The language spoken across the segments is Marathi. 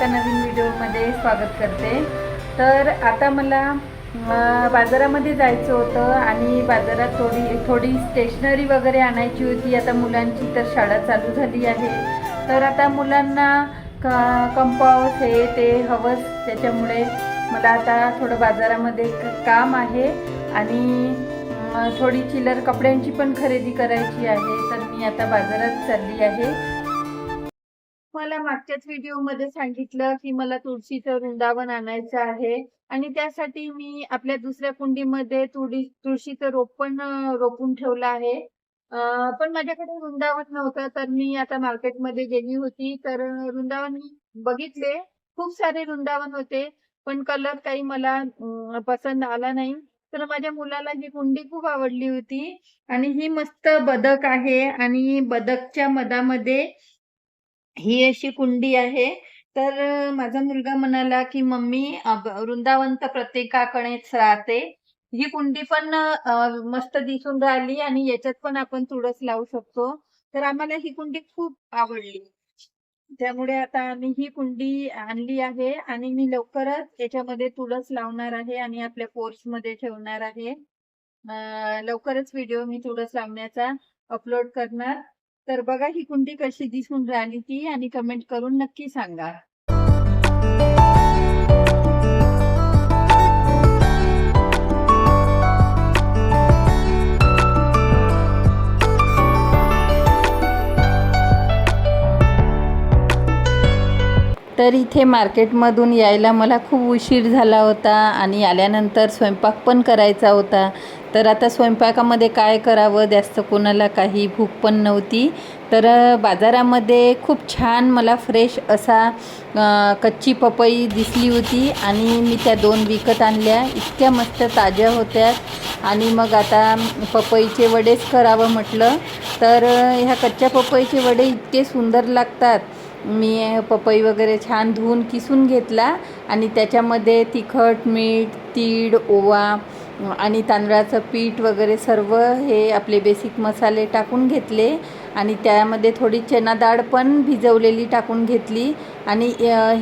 व्हिडिओमध्ये स्वागत करते. तर आता मला बाजारामध्ये जायचं होतं आणि बाजारात थोडी थोडी स्टेशनरी वगैरे आणायची होती. आता मुलांची तर शाळा चालू झाली आहे. तर आता मुलांना क कंपाऊस हे ते हवंच. त्याच्यामुळे मला आता थोडं बाजारामध्ये काम आहे. आणि थोडी चिलर कपड्यांची पण खरेदी करायची आहे. तर मी आता बाजारात चालली आहे. मला मागच्याच व्हिडिओमध्ये सांगितलं की मला तुळशीचं वृंदावन आणायचं आहे. आणि त्यासाठी मी आपल्या दुसऱ्या कुंडीमध्ये तुळी तुळशीचं रोप पण रोपून ठेवलं आहे. पण माझ्याकडे वृंदावन नव्हतं तर मी आता मार्केटमध्ये गेली होती. तर वृंदावन मी बघितले. खूप सारे वृंदावन होते पण कलर काही मला पसंत आला नाही. तर माझ्या मुलाला ही कुंडी खूप आवडली होती. आणि ही मस्त बदक आहे. आणि बदकच्या मधामध्ये ही अशी कुंडी आहे. तर माझा मुलगा म्हणाला की मम्मी वृंदावन तर प्रत्येकाकडेच राहते. ही कुंडी पण मस्त दिसून राहिली आणि याच्यात पण आपण तुळस लावू शकतो. तर आम्हाला ही कुंडी खूप आवडली. त्यामुळे आता आम्ही ही कुंडी आणली आहे आणि मी लवकरच याच्यामध्ये तुळस लावणार आहे आणि आपल्या पोर्च मध्ये ठेवणार आहे. लवकरच व्हिडिओ मी तुळस लावण्याचा अपलोड करणार. तर बघा ही कुंडी कशी दिसून राहिली ती आणि कमेंट करून नक्की सांगा. तर इथे मार्केटमधून यायला मला खूप उशीर झाला होता आणि आल्यानंतर स्वयंपाक पण करायचा होता. तर आता स्वयंपाकामध्ये काय करावं? जास्त कोणाला काही भूक पण नव्हती. तर बाजारामध्ये खूप छान मला फ्रेश असा कच्ची पपई दिसली होती आणि मी त्या दोन विकत आणल्या. इतक्या मस्त ताज्या होत्या आणि मग आता पपईचे वडेच करावं म्हटलं. तर ह्या कच्च्या पपईचे वडे इतके सुंदर लागतात. मी पपई वगैरे छान धुवून किसून घेतला आणि त्याच्यामध्ये तिखट मीठ तीळ ओवा आणि तांदळाचं पीठ वगैरे सर्व हे आपले बेसिक मसाले टाकून घेतले. आणि त्यामध्ये थोडी चना डाळ पण भिजवलेली टाकून घेतली. आणि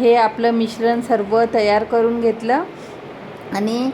हे आपलं मिश्रण सर्व तयार करून घेतलं. आणि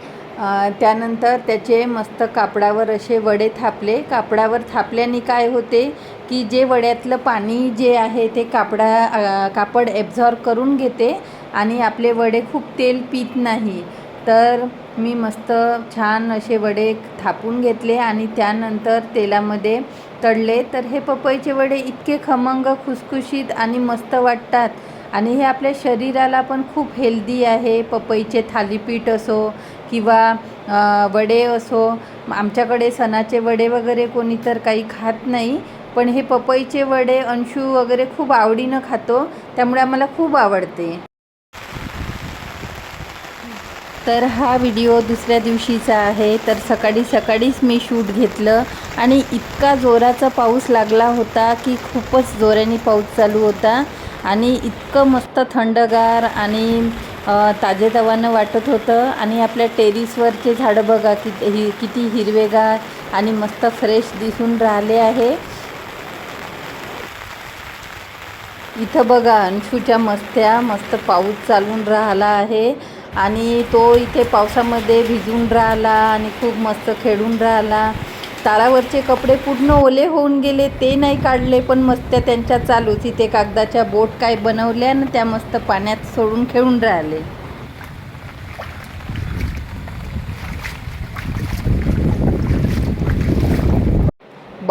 त्यानंतर त्याचे मस्त कापडावर असे वडे थापले. कापडावर थापल्याने काय होते की जे वड्यातलं पाणी जे आहे ते कापडा कापड ॲब्झॉर्ब करून घेते. आणि आपले वडे खूप तेल पित नाही. तर मी मस्त छान असे वडे थापून घेतले आणि त्यानंतर तेलामध्ये तळले. तर हे पपईचे वडे इतके खमंग खुसखुशीत आणि मस्त वाटतात. आणि हे आपल्या शरीराला पण खूप हेल्दी आहे. पपईचे थालीपीठ असो किंवा वडे असो. आमच्याकडे सणाचे वडे वगैरे कोणी तर काही खात नाही. पण हे पपईचे वडे अंशू वगैरे खूप आवडीनं खातो. त्यामुळे आम्हाला खूप आवडते. तर हा व्हिडिओ दुसऱ्या दिवशीचा आहे. तर सकाळी सकाळीच मी शूट घेतलं आणि इतका जोराचा पाऊस लागला होता की खूपच जोराने पाऊस चालू होता आणि इतकं मस्त थंडगार आणि ताजेतवानं वाटत होतं. आणि आपल्या टेरिसवरचे झाडं बघा किती हि किती हिरवेगार आणि मस्त फ्रेश दिसून राहिले आहे. इथं बघा अंशूच्या मस्त्या मस्त पाऊस चालून राहिला आहे. आणि तो इथे पावसामध्ये भिजून राहिला आणि खूप मस्त खेळून राहिला. तारावरचे कपडे पूर्ण ओले होऊन गेले ते नाही काढले पण मस्त त्यांच्या चालूच. इथे कागदाच्या बोट काय बनवल्या आणि त्या मस्त पाण्यात सोडून खेळून राहिले.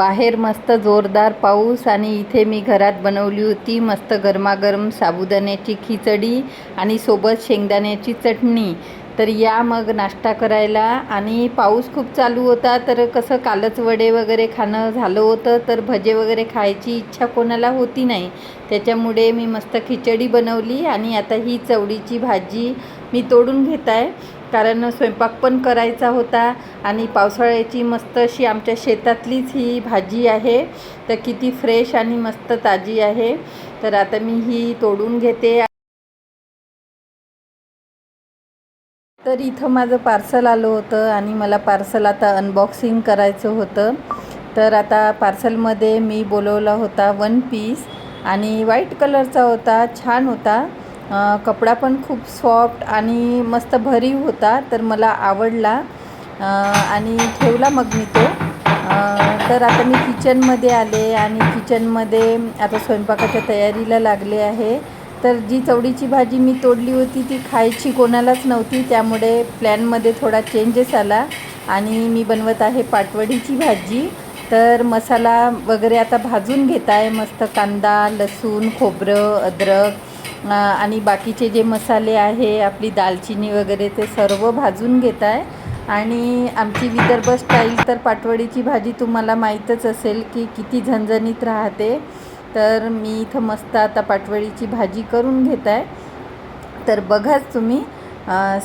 बाहेर मस्त जोरदार पाऊस आणि इथे मी घरात बनवली होती मस्त गरमागरम साबुदाण्याची खिचडी आणि सोबत शेंगदाण्याची चटणी. तर या मग नाश्ता करायला आणि पाऊस खूप चालू होता तर कसं कालच वडे वगैरे खाणं झालं होतं तर भजे वगैरे खायची इच्छा कोणाला होती नाही. त्याच्यामुळे मी मस्त खिचडी बनवली आणि आता ही चवळीची भाजी मी तोडून घेत आहे. कारण स्वयंपाक पण करायचा होता आणि पावसाळ्याची मस्त अशी आमच्या शेतातलीच ही भाजी आहे. तर किती फ्रेश आणि मस्त ताजी आहे. तर आता मी ही तोडून घेते. तर इथं माझं पार्सल आलं होतं आणि मला पार्सल आता अनबॉक्सिंग करायचं होतं. तर आता पार्सलमध्ये मी बोलवला होता वन पीस आणि व्हाईट कलरचा होता छान होता. कपडा पण खूप सॉफ्ट आणि मस्त भरीव होता तर मला आवडला. आणि ठेवला मग मी तो. तर आता मी किचनमध्ये आले आणि किचनमध्ये आता स्वयंपाकाच्या तयारीला लागले आहे. तर जी चवडीची भाजी मी तोडली होती ती खायची कोणालाच नव्हती. त्यामुळे प्लॅनमध्ये थोडा चेंजेस आला आणि मी बनवत आहे पाटवडीची भाजी. तर मसाला वगैरे आता भाजून घेत आहे मस्त कांदा लसूण खोबरं अद्रक आणि बाकीचे जे मसाले आहे आपली दालचिनी वगैरे ते सर्व भाजून घेत आहे आणि आमची विदर्भ स्टाईल तर पाटवडीची भाजी तुम्हाला माहीतच असेल की किती झणझणीत राहते. तर मी इथं मस्त आता पाटवडीची भाजी करून घेत आहे तर बघाच तुम्ही.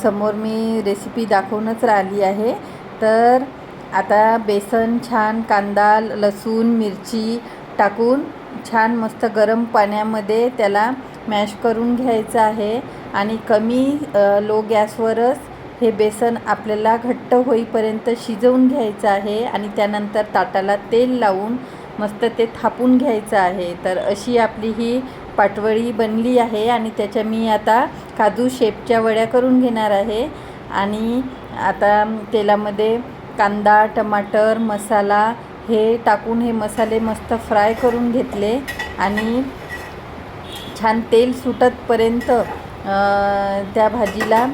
समोर मी रेसिपी दाखवूनच राहिली आहे. तर आता बेसन छान कांदा लसूण मिरची टाकून छान मस्त गरम पाण्यामध्ये त्याला मॅश करून घ्यायचं आहे. आणि कमी लो गॅसवरच हे बेसन आपल्याला घट्ट होईपर्यंत शिजवून घ्यायचं आहे. आणि त्यानंतर ताटाला तेल लावून मस्त ते थापून घ्यायचं आहे. तर अशी आपली ही पाटवळी बनली आहे. आणि त्याच्या मी आता काजू शेपच्या वड्या करून घेणार आहे. आणि आता तेलामध्ये कांदा टमाटर मसाला हे टाकून हे मसाले मस्त फ्राय करून घेतले आणि छान तेल सुटतपर्यंत त्या भाजीला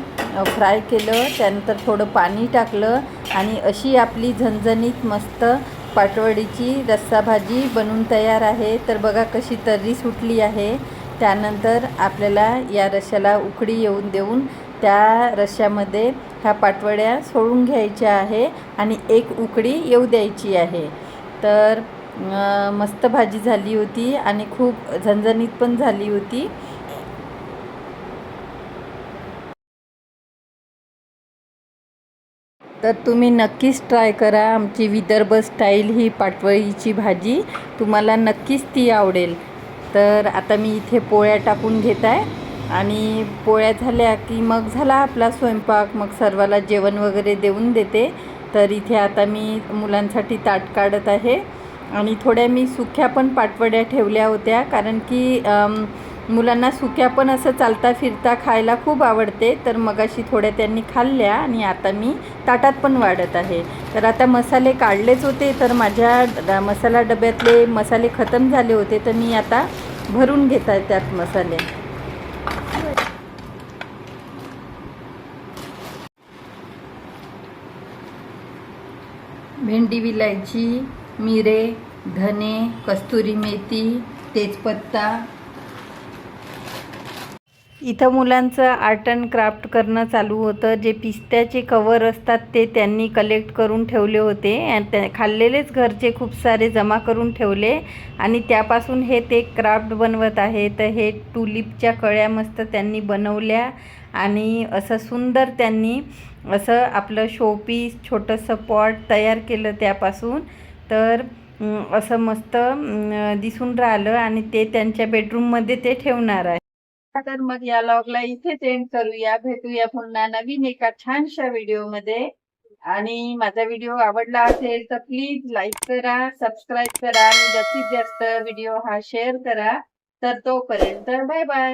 फ्राय केलं. त्यानंतर थोडं पाणी टाकलं आणि अशी आपली झणझणीत मस्त पाटवडीची रस्सा भाजी बनून तयार आहे. तर बघा कशी तर्री सुटली आहे. त्यानंतर आपल्याला या रश्याला उकडी येऊन देऊन त्या रश्श्यामध्ये ह्या पाटवड्या सोडून घ्यायच्या आहे आणि एक उकडी येऊ द्यायची आहे. तर मस्त भाजी झाली होती आणि खूप झणझणीत पण झाली होती. तर तुम्ही नक्कीच ट्राय करा आमची विदर्भ स्टाईल ही पाटवळीची भाजी. तुम्हाला नक्कीच ती आवडेल. तर आता मी इथे पोळ्या टाकून घेत आहे. आणि पोळ्या झाल्या की मग झाला आपला स्वयंपाक. मग सर्वाला जेवण वगैरे देऊन देते. तर इथे आता मी मुलांसाठी ताट काढत आहे. आणि थोड्या मी सुक्या पण पाटवड्या ठेवल्या होत्या. कारण की मुलांना सुक्या पण असं चालता फिरता खायला खूप आवडते. तर मगाशी थोड्या त्यांनी खाल्ल्या आणि आता मी ताटात पण वाढत आहे. तर आता मसाले काढलेच होते. तर माझ्या मसाला डब्यातले मसाले खतम झाले होते. तर मी आता भरून घेत आहे त्यात मसाले. भेंडी विलायची मिरे धने कस्तुरी मेथी तेजपत्ता इथं मुलांचं आर्ट अँड क्राफ्ट करणं चालू होतं. जे पिस्त्याचे कवर असतात ते त्यांनी कलेक्ट करून ठेवले होते. आणि त्या खाल्लेलेच घरचे खूप सारे जमा करून ठेवले. आणि त्यापासून हे ते क्राफ्ट बनवत आहे. तर हे टुलिपच्या कळ्या मस्त त्यांनी बनवल्या. आणि असं सुंदर त्यांनी असं आपलं शोपीस छोटंसं पॉट तयार केलं त्यापासून. तर असं मस्त दिसून राहिलं. आणि ते त्यांच्या बेडरूममध्ये ते ठेवणार आहे. तर मग या लॉगला इथेच एंड करूया. भेटूया पुन्हा नवीन एका छानशा व्हिडिओमध्ये आणि माझा व्हिडिओ आवडला असेल तर प्लीज लाईक करा सबस्क्राईब करा आणि जास्तीत जास्त व्हिडिओ हा शेअर करा. तर तोपर्यंत बाय बाय